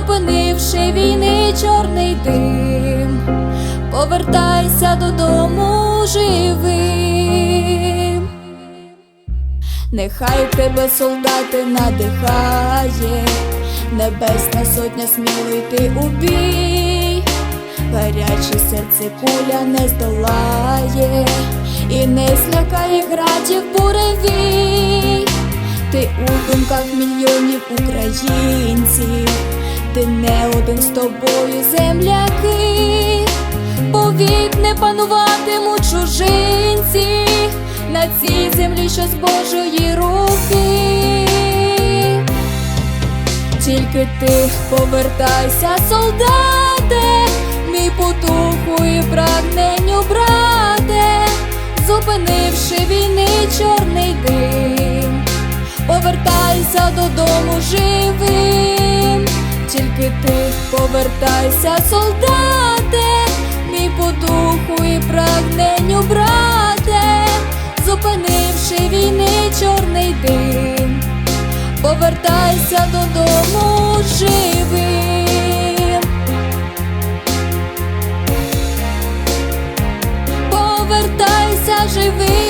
зупинивши війни чорний дим повертайся додому живим. Нехай тебе, солдати, надихає, небесна сотня сміло йти у бій, гаряче серце куля не здолає, і не злякає градів буревій. Ти у думках мільйонів українців, ти не один з тобою земляки, повік не пануватимуть чужинці. На цій землі, що з Божої руки. Тільки ти повертайся, солдате, мій потуху і прагненню, брате, зупинивши війни чорний дим, повертайся додому ти повертайся, солдате, мій по духу і прагненню, брате, зупинивши війни чорний дим повертайся додому живим. Повертайся живим,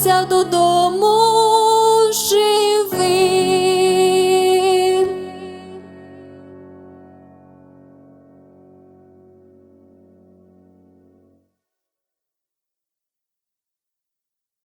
Повертайся додому